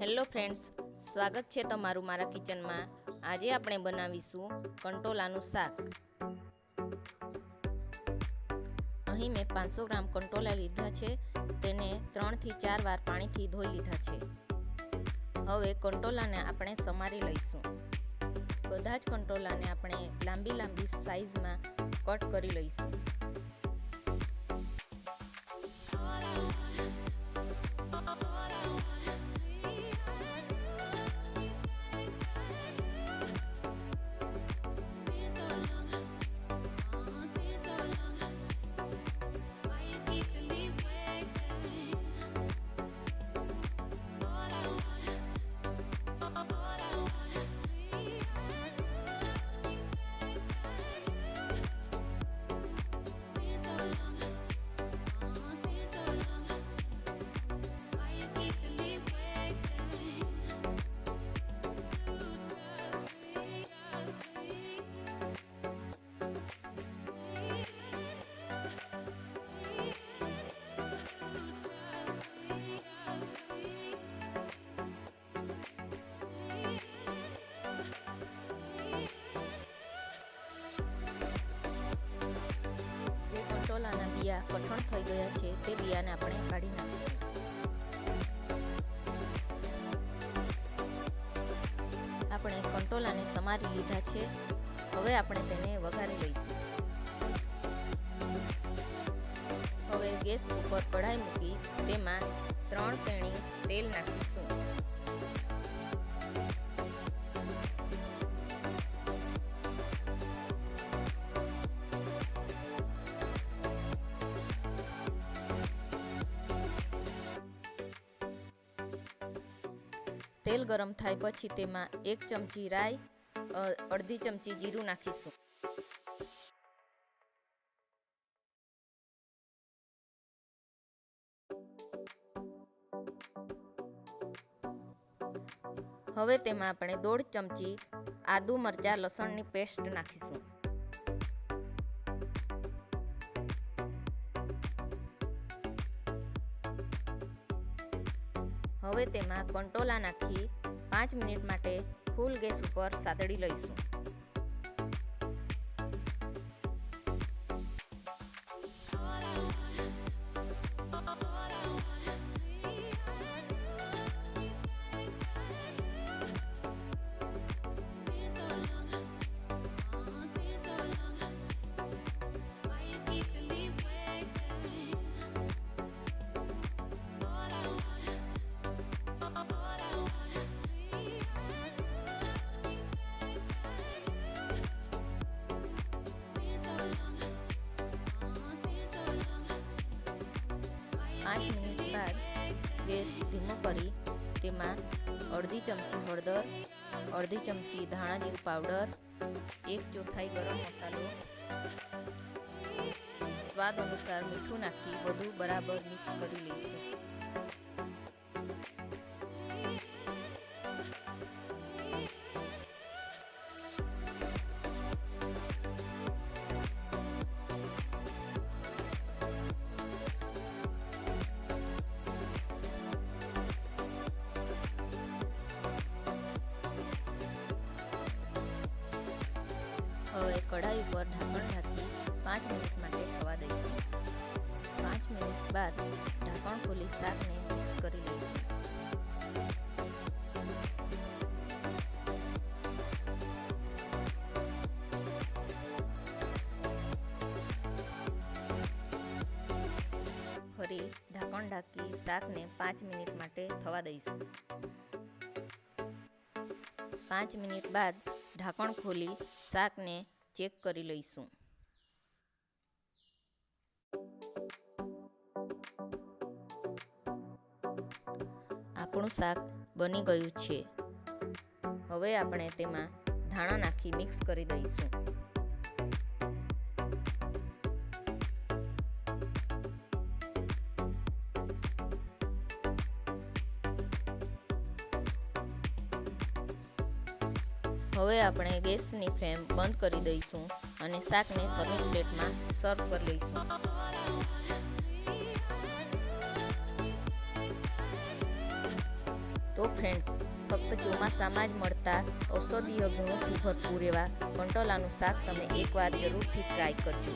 Hello friends, સ્વાગત છે તમારું મારા કિચનમાં. આજે આપણે બનાવીશું કંટોલાનું શાક. અહીં મેં પાંચસો ગ્રામ કંટોલા લીધા છે, તેને ત્રણથી ચાર વાર પાણીથી ધોઈ લીધા છે. હવે કંટોલાને આપણે સમારી લઈશું. બધા જ કંટોલાને આપણે લાંબી લાંબી સાઈઝમાં કટ કરી લઈશું. કઠણ થઈ ગયા છે તે બિયાને આપણે કાઢી નાખીશું. આપણે કંટોલાને સમારી લીધા છે. હવે આપણે તેને વઘારી લઈશું. હવે ગેસ ઉપર કઢાઈ મૂકી તેમાં ત્રણ પેણી તેલ નાખીશું. તેલ ગરમ થાય પછી તેમાં એક ચમચી રાઈ અડધી ચમચી જીરું નાખીશું. હવે તેમાં આપણે દોઢ ચમચી આદુ મરચાં લસણની પેસ્ટ નાખીશું. હવે તેમાં કંટોલા નાખી પાંચ મિનિટ માટે ફૂલ ગેસ ઉપર સાતડી લઈશું. પાંચ મિનિટ બાદ ગેસ ધીમો કરી તેમાં અડધી ચમચી હળદર, અડધી ચમચી ધાણા જીરું પાવડર, એક ચોથાઈ ગરમ મસાલો. સ્વાદ અનુસાર મીઠું નાખી બધું બરાબર મિક્સ કરી લઈશું. હવે કઢાઈ ઉપર ઢાંકણ ઢાંકી પાંચ મિનિટ માટે થવા દઈશું. પાંચ મિનિટ બાદ ઢાંકણ ખોલી શાકને મિક્સ કરી લઈશું. ફરી ઢાંકણ ઢાંકી શાકને પાંચ મિનિટ માટે થવા દઈશું. પાંચ મિનિટ બાદ ઢાંકણ ખોલી શાકને ચેક કરી લઈશું. આપણું શાક બની ગયું છે. હવે આપણે તેમાં ધાણા નાખી મિક્સ કરી દઈશું. હવે આપણે ગેસની ફ્લેમ બંધ કરી દઈશું અને શાકને સર્વિંગ પ્લેટમાં સર્વ કરી લઈશું. તો ફ્રેન્ડ્સ ફક્ત ચોમાસામાં જ મળતા ઔષધીય ગુણોથી ભરપૂર એવા કંટોલાનું શાક તમે એકવાર જરૂરથી ટ્રાય કરજો.